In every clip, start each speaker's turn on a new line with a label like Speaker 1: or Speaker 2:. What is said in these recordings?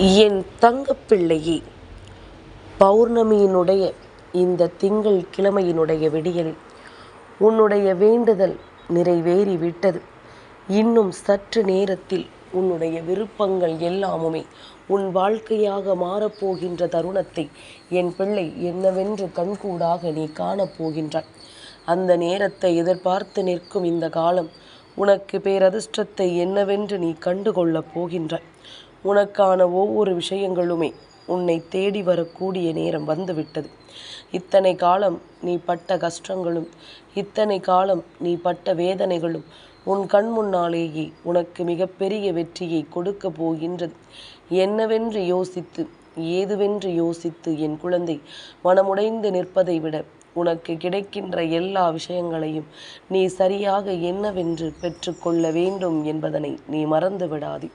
Speaker 1: என் தங்கப்பிள்ளையே பௌர்ணமியினுடைய இந்த திங்கள் கிழமையினுடைய விடியலில் உன்னுடைய வேண்டுதல் நிறைவேறி விட்டது இன்னும் சற்று நேரத்தில் உன்னுடைய விருப்பங்கள் எல்லாமுமே உன் வாழ்க்கையாக மாறப்போகின்ற தருணத்தை என் பிள்ளை என்னவென்று கண்கூடாக நீ காணப்போகின்றாய் அந்த நேரத்தை எதிர்பார்த்து நிற்கும் இந்த காலம் உனக்கு பேரதிர்ஷ்டத்தை என்னவென்று நீ கண்டுகொள்ளப் போகின்றாய். உனக்கான ஒவ்வொரு விஷயங்களுமே உன்னை தேடி வரக்கூடிய நேரம் வந்துவிட்டது. இத்தனை காலம் நீ பட்ட கஷ்டங்களும் இத்தனை காலம் நீ பட்ட வேதனைகளும் உன் கண் முன்னாலேயே உனக்கு மிகப்பெரிய வெற்றியை கொடுக்க போகின்றது. என்னவென்று யோசித்து ஏதுவென்று யோசித்து என் குழந்தை மனமுடைந்து நிற்பதை விட உனக்கு கிடைக்கின்ற எல்லா விஷயங்களையும் நீ சரியாக என்னவென்று பெற்றுக்கொள்ள வேண்டும் என்பதனை நீ மறந்து விடாதே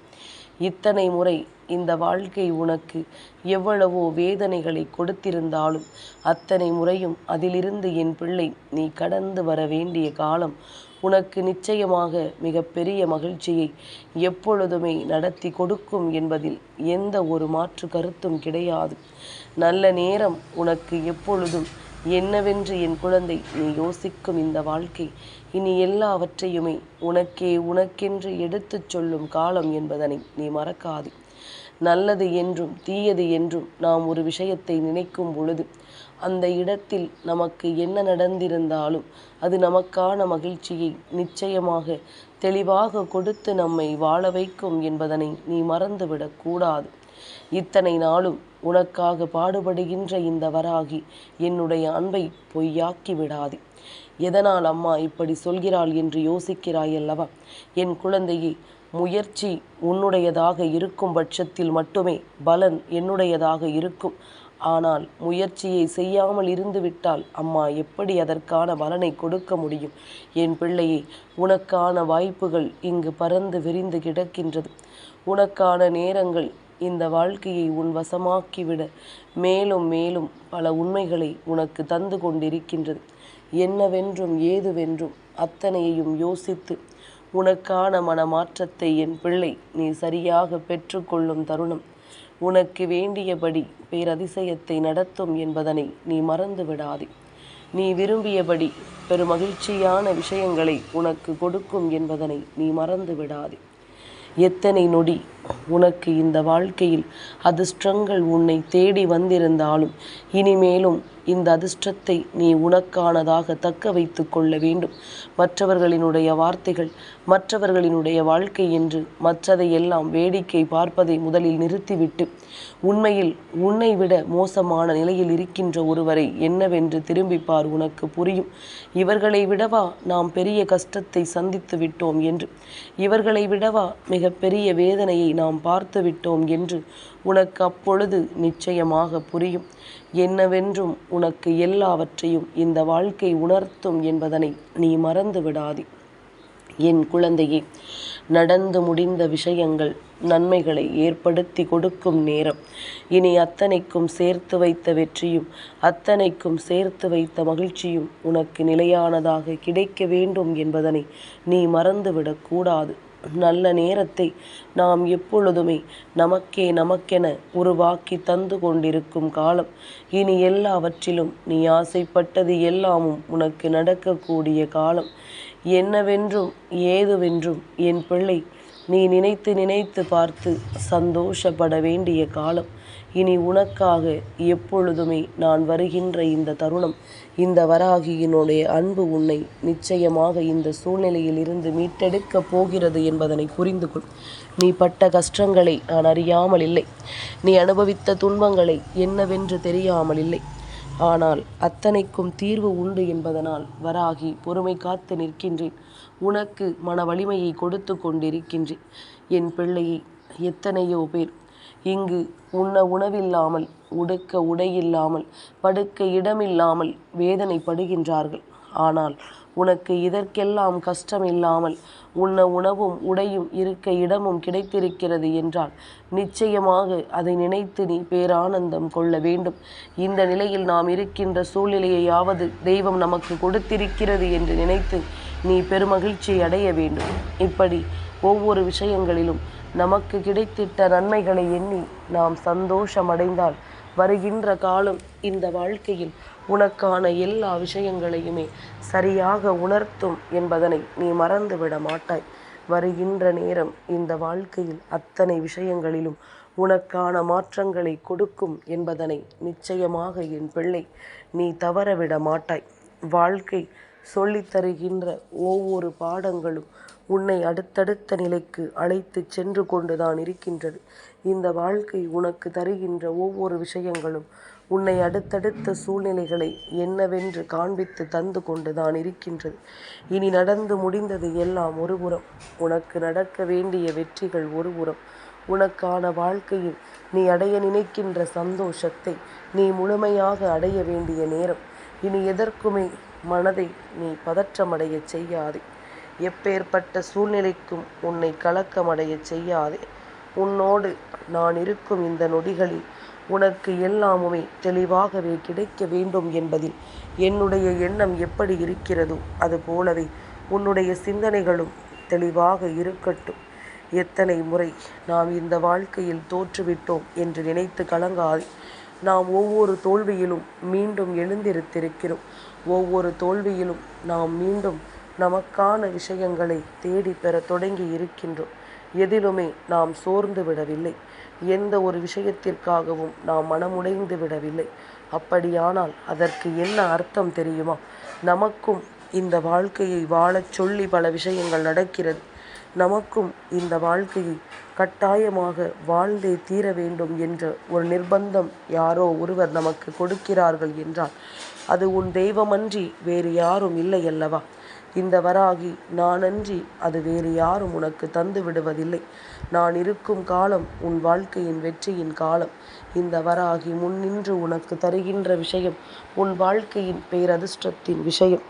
Speaker 1: இத்தனை முறை இந்த வாழ்க்கை உனக்கு எவ்வளவோ வேதனைகளை கொடுத்திருந்தாலும் அத்தனை முறையும் அதிலிருந்து என் பிள்ளை நீ கடந்து வர வேண்டிய காலம் உனக்கு நிச்சயமாக மிகப்பெரிய மகிழ்ச்சியை எப்பொழுதுமே நடத்தி கொடுக்கும் என்பதில் எந்த ஒரு மாற்று கருத்தும் கிடையாது. நல்ல நேரம் உனக்கு எப்பொழுதும் என்னவென்று என் குழந்தை நீ யோசிக்கும் இந்த வாழ்க்கை. இனி எல்லாவற்றையுமே உனக்கே உனக்கென்று எடுத்துச் சொல்லும் காலம் என்பதனை நீ மறக்காதே. நல்லது என்றும் தீயது என்றும் நாம் ஒரு விஷயத்தை நினைக்கும் பொழுது அந்த இடத்தில் நமக்கு என்ன நடந்திருந்தாலும் அது நமக்கான மகிழ்ச்சியை நிச்சயமாக தெளிவாக கொடுத்து நம்மை வாழ வைக்கும் என்பதனை நீ மறந்துவிடக் கூடாது. இத்தனை நாளும் உனக்காக பாடுபடுகின்ற இந்த வராகி என்னுடைய அன்பை பொய்யாக்கி விடாதே. எதனால் அம்மா இப்படி சொல்கிறாள் என்று யோசிக்கிறாய் அல்லவா என் குழந்தையே முயற்சி உன்னுடையதாக இருக்கும் பட்சத்தில் மட்டுமே பலன் என்னுடையதாக இருக்கும். ஆனால் முயற்சியை செய்யாமல் இருந்துவிட்டால் அம்மா எப்படி அதற்கான பலனை கொடுக்க முடியும்? என் பிள்ளையே உனக்கான வாய்ப்புகள் இங்கு பறந்து விரிந்து கிடக்கின்றது. உனக்கான நேரங்கள் இந்த வாழ்க்கையை உன் வசமாக்கிவிட. மேலும் மேலும் பல உண்மைகளை உனக்கு தந்து கொண்டிருக்கின்றது. என்னவென்றும் ஏதுவென்றும் அத்தனையையும் யோசித்து உனக்கான மனமாற்றத்தை என் பிள்ளை நீ சரியாக பெற்றுக்கொள்ளும் தருணம். உனக்கு வேண்டியபடி பேரதிசயத்தை நடத்தும் என்பதனை நீ மறந்து விடாதே நீ விரும்பியபடி பெருமகிழ்ச்சியான விஷயங்களை உனக்கு கொடுக்கும் என்பதனை நீ மறந்து விடாதே எத்தனை நொடி? உனக்கு இந்த வாழ்க்கையில் அதிர்ஷ்டங்கள் உன்னை தேடி வந்திருந்தாலும் இனிமேலும் இந்த அதிர்ஷ்டத்தை நீ உனக்கானதாக தக்க வைத்து கொள்ள வேண்டும். மற்றவர்களினுடைய வார்த்தைகள் மற்றவர்களினுடைய வாழ்க்கை என்று மற்றதை எல்லாம் வேடிக்கை பார்ப்பதை முதலில் நிறுத்திவிட்டு உண்மையில் உன்னை விட மோசமான நிலையில் இருக்கின்ற ஒருவரை என்னவென்று திரும்பிப்பார் உனக்கு புரியும். இவர்களை விடவா நாம் பெரிய கஷ்டத்தை சந்தித்து விட்டோம் என்று இவர்களை விடவா மிக பெரிய வேதனையை நாம் பார்த்து விட்டோம் என்று உனக்கு அப்பொழுது நிச்சயமாக புரியும். என்னவென்றும் உனக்கு எல்லாவற்றையும் இந்த வாழ்க்கை உணர்த்தும் என்பதனை நீ மறந்து விடாதே. என் குழந்தையே நடந்து முடிந்த விஷயங்கள் நன்மைகளை ஏற்படுத்தி கொடுக்கும் நேரம். இனி அத்தனைக்கும் சேர்த்து வைத்த வெற்றியும் அத்தனைக்கும் சேர்த்து வைத்த மகிழ்ச்சியும் உனக்கு நிலையானதாக கிடைக்க வேண்டும் என்பதனை நீ மறந்துவிடக்கூடாது நல்ல நேரத்தை நாம் எப்பொழுதுமே நமக்கே நமக்கென உருவாக்கி தந்து கொண்டிருக்கும் காலம். இனி எல்லாவற்றிலும் நீ ஆசைப்பட்டது எல்லாமும் உனக்கு நடக்கக்கூடிய காலம். என்னவென்றும் ஏதுவென்றும் என் பிள்ளை நீ நினைத்து நினைத்து பார்த்து சந்தோஷப்பட வேண்டிய காலம். இனி உனக்காக எப்பொழுதுமே நான் வருகின்ற இந்த தருணம் இந்த வராகியினுடைய அன்பு உன்னை நிச்சயமாக இந்த சூழ்நிலையில் இருந்து மீட்டெடுக்கப் போகிறது என்பதனை புரிந்து கொள். நீ பட்ட கஷ்டங்களை நான் அறியாமல் இல்லை. நீ அனுபவித்த துன்பங்களை என்னவென்று தெரியாமல் இல்லை. ஆனால் அத்தனைக்கும் தீர்வு உண்டு என்பதனால் வராகி பொறுமை காத்து நிற்கின்றேன். உனக்கு மன வலிமையை கொடுத்து கொண்டிருக்கின்றேன். என் பிள்ளையை எத்தனையோ பேர் இங்கு உண்ண உணவில்லாமல் உடுக்க உடையில்லாமல் படுக்க இடமில்லாமல் வேதனைப்படுகின்றார்கள். ஆனால் உனக்கு இதற்கெல்லாம் கஷ்டம் இல்லாமல் உண்ண உணவும் உடையும் இருக்க இடமும் கிடைத்திருக்கிறது என்றால் நிச்சயமாக அதை நினைத்து நீ பேரானந்தம் கொள்ள வேண்டும். இந்த நிலையில் நாம் இருக்கின்ற சூழ்நிலையையாவது தெய்வம் நமக்கு கொடுத்திருக்கிறது என்று நினைத்து நீ பெருமகிழ்ச்சி அடைய வேண்டும். இப்படி ஒவ்வொரு விஷயங்களிலும் நமக்கு கிடைத்திட்ட நன்மைகளை எண்ணி நாம் சந்தோஷமடைந்தால் வருகின்ற காலம் இந்த வாழ்க்கையில் உனக்கான எல்லா விஷயங்களையுமே சரியாக உணர்த்தும் என்பதனை நீ மறந்துவிட மாட்டாய். வருகின்ற நேரம் இந்த வாழ்க்கையில் அத்தனை விஷயங்களிலும் உனக்கான மாற்றங்களை கொடுக்கும் என்பதனை நிச்சயமாக என் பிள்ளை நீ தவறவிட மாட்டாய். வாழ்க்கை சொல்லித்தருகின்ற ஒவ்வொரு பாடங்களும் உன்னை அடுத்தடுத்த நிலைக்கு அழைத்து சென்று கொண்டுதான் இருக்கின்றது. இந்த வாழ்க்கை உனக்கு தருகின்ற ஒவ்வொரு விஷயங்களும் உன்னை அடுத்தடுத்த சூழ்நிலைகளை என்னவென்று காண்பித்து தந்து கொண்டுதான் இருக்கின்றது. இனி நடந்து முடிந்தது எல்லாம் ஒருபுறம் உனக்கு நடக்க வேண்டிய வெற்றிகள் ஒருபுறம் உனக்கான வாழ்க்கையில் நீ அடைய நினைக்கின்ற சந்தோஷத்தை நீ முழுமையாக அடைய வேண்டிய நேரம். இனி எதற்குமே மனதை நீ பதற்றமடைய செய்யாதே. எப்பேற்பட்ட சூழ்நிலைக்கும் உன்னை கலக்கமடைய செய்யாதே. உன்னோடு நான் இருக்கும் இந்த நொடிகளில் உனக்கு எல்லாமுமே தெளிவாகவே கிடைக்க வேண்டும் என்பதில் என்னுடைய எண்ணம் எப்படி இருக்கிறதோ அது போலவே உன்னுடைய சிந்தனைகளும் தெளிவாக இருக்கட்டும். எத்தனை முறை நாம் இந்த வாழ்க்கையில் தோற்றுவிட்டோம் என்று நினைத்து கலங்காதே. நாம் ஒவ்வொரு தோல்வியிலும் மீண்டும் எழுந்திருத்திருக்கிறோம். ஒவ்வொரு தோல்வியிலும் நாம் மீண்டும் நமக்கான விஷயங்களை தேடி பெற தொடங்கி இருக்கின்றோம். எதிலுமே நாம் சோர்ந்து விடவில்லை. எந்த ஒரு விஷயத்திற்காகவும் நாம் மனமுடைந்து விடவில்லை. அப்படியானால் அதற்கு என்ன அர்த்தம் தெரியுமா? நமக்கும் இந்த வாழ்க்கையை வாழச் சொல்லி பல விஷயங்கள் நடக்கிறது. நமக்கும் இந்த வாழ்க்கையை கட்டாயமாக வாழ்ந்தே தீர வேண்டும் என்ற ஒரு நிர்பந்தம் யாரோ ஒருவர் நமக்கு கொடுக்கிறார்கள் என்றால் அது உன் தெய்வமன்றி வேறு யாரும் இல்லை அல்லவா? இந்த வராகி நானன்றி அது வேறு யாரும் உனக்கு தந்து விடுவதில்லை. நான் இருக்கும் காலம் உன் வாழ்க்கையின் வெற்றியின் காலம். இந்த வராகி முன்னின்று உனக்கு தருகின்ற விஷயம் உன் வாழ்க்கையின் பேரதிர்ஷ்டத்தின் விஷயம்.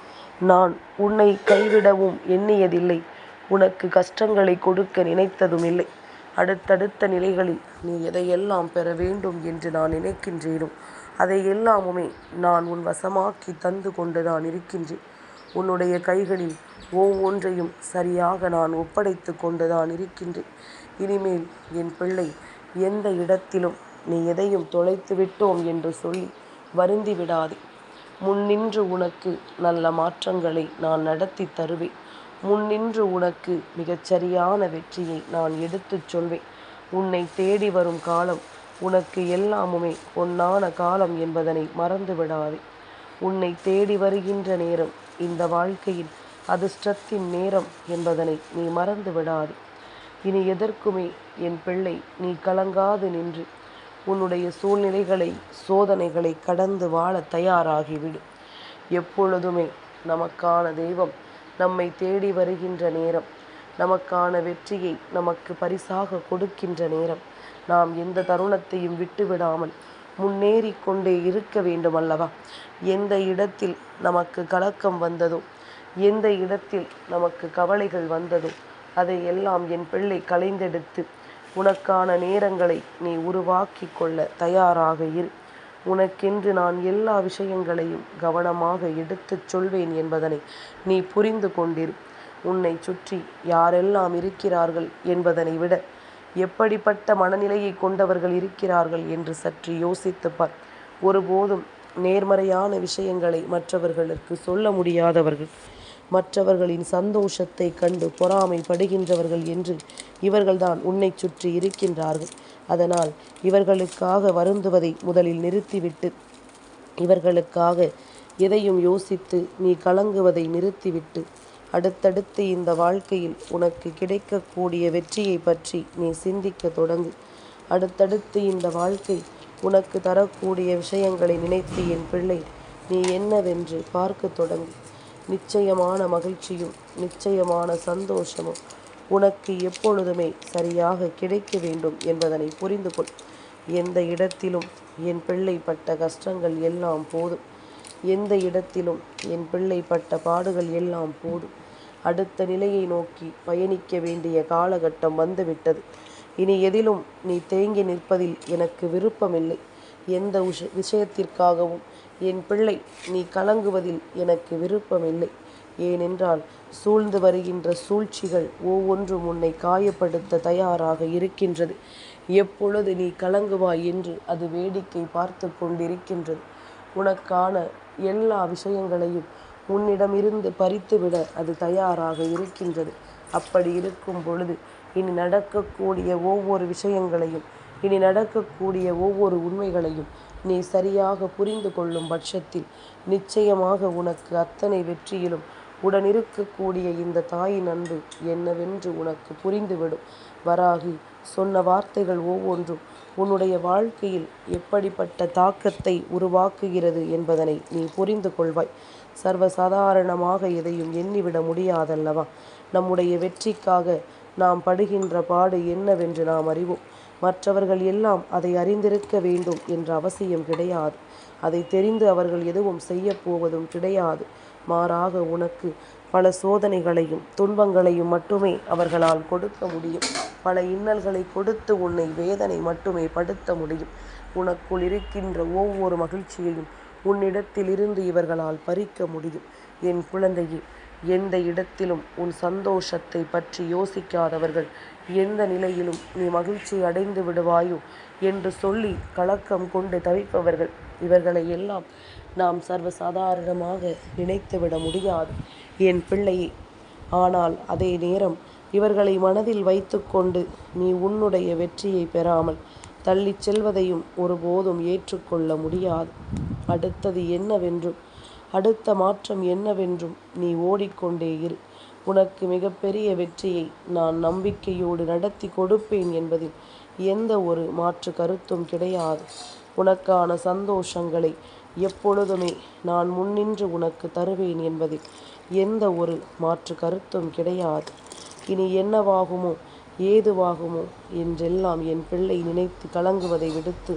Speaker 1: நான் உன்னை கைவிடவும் எண்ணியதில்லை. உனக்கு கஷ்டங்களை கொடுக்க நினைத்ததும் இல்லை அடுத்தடுத்த நிலைகளில் நீ எதையெல்லாம் பெற வேண்டும் என்று நான் நினைக்கின்றேனோ அதை எல்லாமுமே நான் உன் வசமாக்கி தந்து கொண்டு நான் இருக்கின்றேன். உன்னுடைய கைகளில் ஒவ்வொன்றையும் சரியாக நான் ஒப்படைத்து கொண்டுதான் இருக்கின்றேன். இனிமேல் என் பிள்ளை எந்த இடத்திலும் நீ எதையும் தொலைத்து விட்டோம் என்று சொல்லி வருந்தி விடாதே. முன்னின்று உனக்கு நல்ல மாற்றங்களை நான் நடத்தி தருவேன். முன்னின்று உனக்கு மிகச்சரியான வெற்றியை நான் எடுத்துச் சொல்வேன். உன்னை தேடி வரும் காலம் உனக்கு எல்லாமுமே பொன்னான காலம் என்பதனை மறந்து விடாதே. உன்னை தேடி வருகின்ற நேரம் இந்த வாழ்க்கையின் அதிர்ஷ்டத்தின் நேரம் என்பதனை நீ மறந்து விடாது. இனி எதற்குமே என் பிள்ளை நீ கலங்காது நின்று உன்னுடைய சூழ்நிலைகளை சோதனைகளை கடந்து வாழ தயாராகிவிடு. எப்பொழுதுமே நமக்கான தெய்வம் நம்மை தேடி வருகின்ற நேரம் நமக்கான வெற்றியை நமக்கு பரிசாக கொடுக்கின்ற நேரம். நாம் எந்த தருணத்தையும் விட்டுவிடாமல் முன்னேறி கொண்டே இருக்க வேண்டும் அல்லவா எந்த இடத்தில் நமக்கு கலக்கம் வந்ததோ எந்த இடத்தில் நமக்கு கவலைகள் வந்ததோ அதை எல்லாம் என் பிள்ளை கலைந்தெடுத்து உனக்கான நேரங்களை நீ உருவாக்கி கொள்ள தயாராக இரு. உனக்கென்று நான் எல்லா விஷயங்களையும் கவனமாக எடுத்துச் சொல்வேன் என்பதனை நீ புரிந்து கொண்டிரு. உன்னை சுற்றி யாரெல்லாம் இருக்கிறார்கள் என்பதனை விட எப்படிப்பட்ட மனநிலையை கொண்டவர்கள் இருக்கிறார்கள் என்று சற்று யோசித்து பார். ஒருபோதும் நேர்மறையான விஷயங்களை மற்றவர்களுக்கு சொல்ல முடியாதவர்கள் மற்றவர்களின் சந்தோஷத்தை கண்டு பொறாமைப்படுகின்றவர்கள் என்று இவர்கள்தான் உன்னை சுற்றி இருக்கின்றார்கள். அதனால் இவர்களுக்காக வருந்துவதை முதலில் நிறுத்திவிட்டு இவர்களுக்காக எதையும் யோசித்து நீ கலங்குவதை நிறுத்திவிட்டு அடுத்தடுத்து இந்த வாழ்க்கையில் உனக்கு கிடைக்கக்கூடிய வெற்றியை பற்றி நீ சிந்திக்க தொடங்கு. அடுத்தடுத்து இந்த வாழ்க்கை உனக்கு தரக்கூடிய விஷயங்களை நினைத்து என் பிள்ளை நீ என்னவென்று பார்க்க தொடங்கு. நிச்சயமான மகிழ்ச்சியும் நிச்சயமான சந்தோஷமும் உனக்கு எப்பொழுதுமே சரியாக கிடைக்க வேண்டும் என்பதனை புரிந்து கொள் எந்த இடத்திலும் என் பிள்ளை பட்ட கஷ்டங்கள் எல்லாம் போதும். எந்த இடத்திலும் என் பிள்ளை பட்ட பாடுகள் எல்லாம் போதும். அடுத்த நிலையை நோக்கி பயணிக்க வேண்டிய காலகட்டம் வந்துவிட்டது. இனி எதிலும் நீ தேங்கி நிற்பதில் எனக்கு விருப்பமில்லை. எந்த விஷ விஷயத்திற்காகவும் என் பிள்ளை நீ கலங்குவதில் எனக்கு விருப்பமில்லை. ஏனென்றால் சூழ்ந்து வருகின்ற சூழ்ச்சிகள் ஒவ்வொன்றும் உன்னை காயப்படுத்த தயாராக இருக்கின்றது. எப்பொழுது நீ கலங்குவாய் என்று அது வேடிக்கை பார்த்து கொண்டிருக்கின்றது. உனக்கான எல்லா விஷயங்களையும் உன்னிடமிருந்து பறித்துவிட அது தயாராக இருக்கின்றது. அப்படி இருக்கும் பொழுது இனி நடக்கக்கூடிய ஒவ்வொரு விஷயங்களையும் இனி நடக்கக்கூடிய ஒவ்வொரு உண்மைகளையும் நீ சரியாக புரிந்து கொள்ளும் பட்சத்தில் நிச்சயமாக உனக்கு அத்தனை வெற்றியிலும் உடனிருக்கக்கூடிய இந்த தாயின் அன்பு என்னவென்று உனக்கு புரிந்துவிடும். வராகி சொன்ன வார்த்தைகள் ஒவ்வொன்றும் உன்னுடைய வாழ்க்கையில் எப்படிப்பட்ட தாக்கத்தை உருவாக்குகிறது என்பதனை நீ புரிந்து கொள்வாய். சர்வசாதாரணமாக எதையும் எண்ணிவிட முடியாதல்லவா? நம்முடைய வெற்றிக்காக நாம் படுகின்ற பாடு என்னவென்று நாம் அறிவோம். மற்றவர்கள் எல்லாம் அதை அறிந்திருக்க வேண்டும் என்ற அவசியம் கிடையாது. அதை தெரிந்து அவர்கள் எதுவும் செய்யப் போவதும் கிடையாது. மாறாக உனக்கு பல சோதனைகளையும் துன்பங்களையும் மட்டுமே அவர்களால் கொடுக்க முடியும். பல இன்னல்களை கொடுத்து உன்னை வேதனை மட்டுமே படுத்த முடியும். உனக்குள் இருக்கின்ற ஒவ்வொரு மகிழ்ச்சியையும் உன்னிடத்திலிருந்து இவர்களால் பறிக்க முடியும். என் குழந்தையே எந்த இடத்திலும் உன் சந்தோஷத்தை பற்றி யோசிக்காதவர்கள் எந்த நிலையிலும் நீ மகிழ்ச்சி அடைந்து விடுவாயோ என்று சொல்லி கலக்கம் கொண்டு தவிப்பவர்கள் இவர்களை எல்லாம் நாம் சர்வசாதாரணமாக நினைத்துவிட முடியாது. என் பிள்ளையே ஆனால் அதே நேரம் இவர்களை மனதில் வைத்துக்கொண்டு நீ உன்னுடைய வெற்றியை பெறாமல் தள்ளிச் செல்வதையும் ஒருபோதும் ஏற்றுக்கொள்ள முடியாது. அடுத்தது என்னவென்றும் அடுத்த மாற்றம் என்னவென்றும் நீ ஓடிக்கொண்டே இரு. உனக்கு மிகப்பெரிய வெற்றியை நான் நம்பிக்கையோடு நடத்தி கொடுப்பேன் என்பதில் எந்த ஒரு மாற்று கருத்தும் கிடையாது. உனக்கான சந்தோஷங்களை எப்பொழுதுமே நான் முன்னின்று உனக்கு தருவேன் என்பதில் எந்த ஒரு மாற்று கருத்தும் கிடையாது. இனி என்னவாகுமோ? ஏதுவாகுமோ? என்றெல்லாம் என் பிள்ளை நினைத்து கலங்குவதை விடுத்து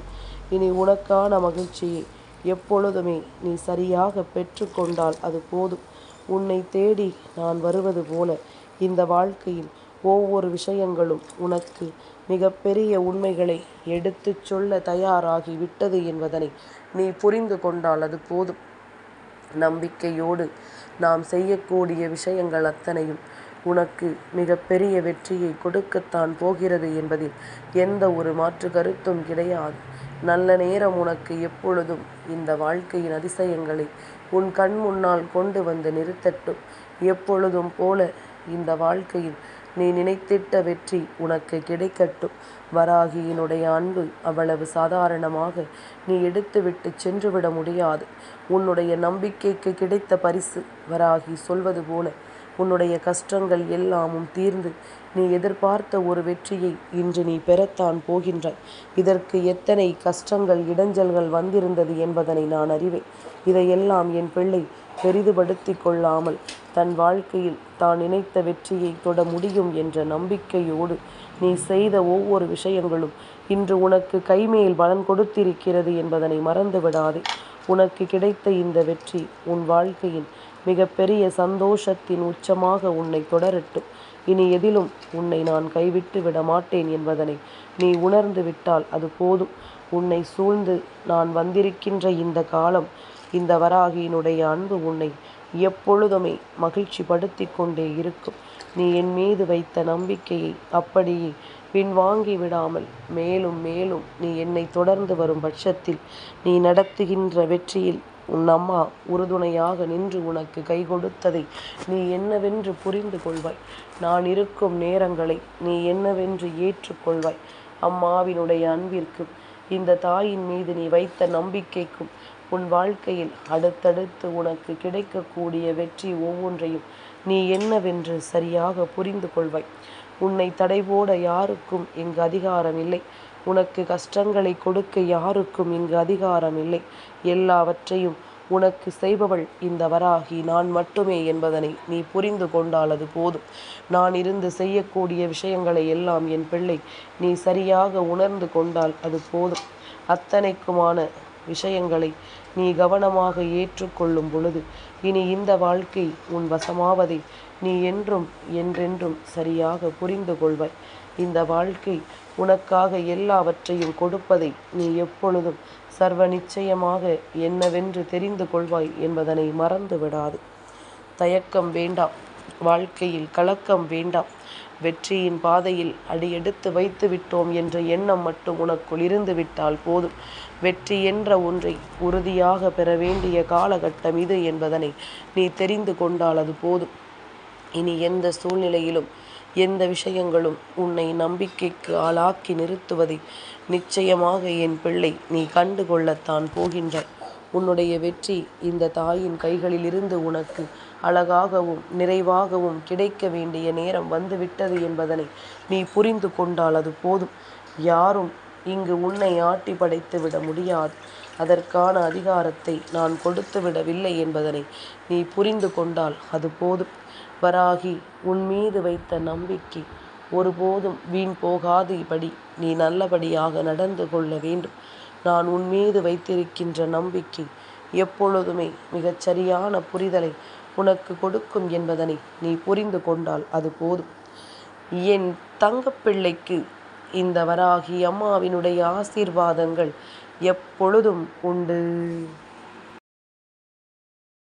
Speaker 1: இனி உனக்கான மகிழ்ச்சியை எப்பொழுதுமே நீ சரியாக பெற்றுக்கொண்டால் அது போதும். உன்னை தேடி நான் வருவது போல இந்த வாழ்க்கையில் ஒவ்வொரு விஷயங்களும் உனக்கு மிகப்பெரிய உண்மைகளை எடுத்துச் சொல்ல தயாராகி விட்டது என்பதனை நீ புரிந்து கொண்டால் அது போதும். நம்பிக்கையோடு நாம் செய்யக்கூடிய விஷயங்கள் அத்தனையும் உனக்கு மிகப்பெரிய வெற்றியை கொடுக்கத்தான் போகிறது என்பதில் எந்த ஒரு மாற்று கருத்தும் கிடையாது. நல்ல நேரம் உனக்கு எப்பொழுதும் இந்த வாழ்க்கையின் அதிசயங்களை உன் கண் முன்னால் கொண்டு வந்து நிறுத்தட்டும். எப்பொழுதும் போல இந்த வாழ்க்கையில் நீ நினைத்திட்ட வெற்றி உனக்கு கிடைக்கட்டும். வராகியினுடைய அன்பு அவ்வளவு சாதாரணமாக நீ எடுத்துவிட்டு சென்றுவிட முடியாது. உன்னுடைய நம்பிக்கைக்கு கிடைத்த பரிசு வராகி சொல்வது போல உன்னுடைய கஷ்டங்கள் எல்லாமும் தீர்ந்து நீ எதிர்பார்த்த ஒரு வெற்றியை இன்று நீ பெறத்தான் போகின்றாய். இதற்கு எத்தனை கஷ்டங்கள் இடைஞ்சல்கள் வந்திருந்தது என்பதனை நான் அறிவேன். இதையெல்லாம் என் பிள்ளை பெரிதுபடுத்தி கொள்ளாமல் தன் வாழ்க்கையில் தான் நினைத்த வெற்றியை தொட முடியும் என்ற நம்பிக்கையோடு நீ செய்த ஒவ்வொரு விஷயங்களும் இன்று உனக்கு கைமேல் பலன் கொடுத்திருக்கிறது என்பதனை மறந்து விடாதே உனக்கு கிடைத்த இந்த வெற்றி உன் வாழ்க்கையின் மிகப்பெரிய சந்தோஷத்தின் உச்சமாக உன்னை தொடரட்டும். இனி எதிலும் உன்னை நான் கைவிட்டு விட மாட்டேன் என்பதனை நீ உணர்ந்து விட்டால் அது போதும். உன்னை சூழ்ந்து நான் வந்திருக்கின்ற இந்த காலம் இந்த வராகியினுடைய அன்பு உன்னை எப்பொழுதுமே மகிழ்ச்சி படுத்தி கொண்டே இருக்கும். நீ என் மீது வைத்த நம்பிக்கையை அப்படியே பின்வாங்கி விடாமல் மேலும் மேலும் நீ என்னை தொடர்ந்து வரும் பட்சத்தில் நீ நடத்துகின்ற வெற்றியில் உன் அம்மா உறுதுணையாக நின்று உனக்கு கை கொடுத்ததை நீ என்னவென்று புரிந்து கொள்வாய். நான் இருக்கும் நேரங்களை நீ என்னவென்று ஏற்றுக்கொள்வாய் அம்மாவினுடைய அன்பிற்கும் இந்த தாயின் மீது நீ வைத்த நம்பிக்கைக்கும் உன் வாழ்க்கையில் அடுத்தடுத்து உனக்கு கிடைக்கக்கூடிய வெற்றி ஒவ்வொன்றையும் நீ என்னவென்று சரியாக புரிந்து கொள்வாய். உன்னை தடைபோட யாருக்கும் இங்கு அதிகாரம் இல்லை உனக்கு கஷ்டங்களை கொடுக்க யாருக்கும் இங்கு அதிகாரம் இல்லை எல்லாவற்றையும் உனக்கு செய்பவள் இந்த வராகி. நான் மட்டுமே என்பதனை நீ புரிந்து கொண்டால் அது போதும். நான் இருந்து செய்யக்கூடிய விஷயங்களை எல்லாம் என் பிள்ளை நீ சரியாக உணர்ந்து கொண்டால் அது போதும். அத்தனைக்குமான விஷயங்களை நீ கவனமாக ஏற்றுக்கொள்ளும் பொழுது இனி இந்த வாழ்க்கை உன் வசமாவதை நீ என்றும் என்றென்றும் சரியாக புரிந்து கொள்வாய். இந்த வாழ்க்கை உனக்காக எல்லாவற்றையும் கொடுப்பதை நீ எப்பொழுதும் சர்வ நிச்சயமாக என்னவென்று தெரிந்து கொள்வாய் என்பதனை மறந்து விடாது தயக்கம் வேண்டாம். வாழ்க்கையில் கலக்கம் வேண்டாம். வெற்றியின் பாதையில் அடியெடுத்து வைத்து விட்டோம் என்ற எண்ணம் மட்டும் உனக்குள் இருந்து விட்டால் போதும். வெற்றி என்ற ஒன்றை உறுதியாக பெற வேண்டிய காலகட்டம் இது என்பதனை நீ தெரிந்து கொண்டால் அது போதும். இனி எந்த சூழ்நிலையிலும் எந்த விஷயங்களும் உன்னை நம்பிக்கைக்கு ஆளாக்கி நிறுத்துவதை நிச்சயமாக என் பிள்ளை நீ கண்டு கொள்ளத்தான் போகின்றாய். உன்னுடைய வெற்றி இந்த தாயின் கைகளிலிருந்து உனக்கு அழகாகவும் நிறைவாகவும் கிடைக்க வேண்டிய நேரம் வந்துவிட்டது என்பதனை நீ புரிந்து கொண்டால் அது போதும். யாரும் இங்கு உன்னை ஆட்டி படைத்து விட முடியாது. அதற்கான அதிகாரத்தை நான் கொடுத்து விடவில்லை என்பதனை நீ புரிந்து கொண்டால் அது போதும். வராகி உன் மீது வைத்த நம்பிக்கை ஒருபோதும் வீண் போகாது இப்படி. நீ நல்லபடியாக நடந்து கொள்ள வேண்டும். நான் உன் மீது வைத்திருக்கின்ற நம்பிக்கை எப்பொழுதுமே மிகச் சரியான புரிதலை உனக்கு கொடுக்கும் என்பதனை நீ புரிந்து கொண்டால் அது போதும். என் தங்கப்பிள்ளைக்கு இந்த வராகி அம்மாவினுடைய ஆசீர்வாதங்கள் எப்பொழுதும் உண்டு.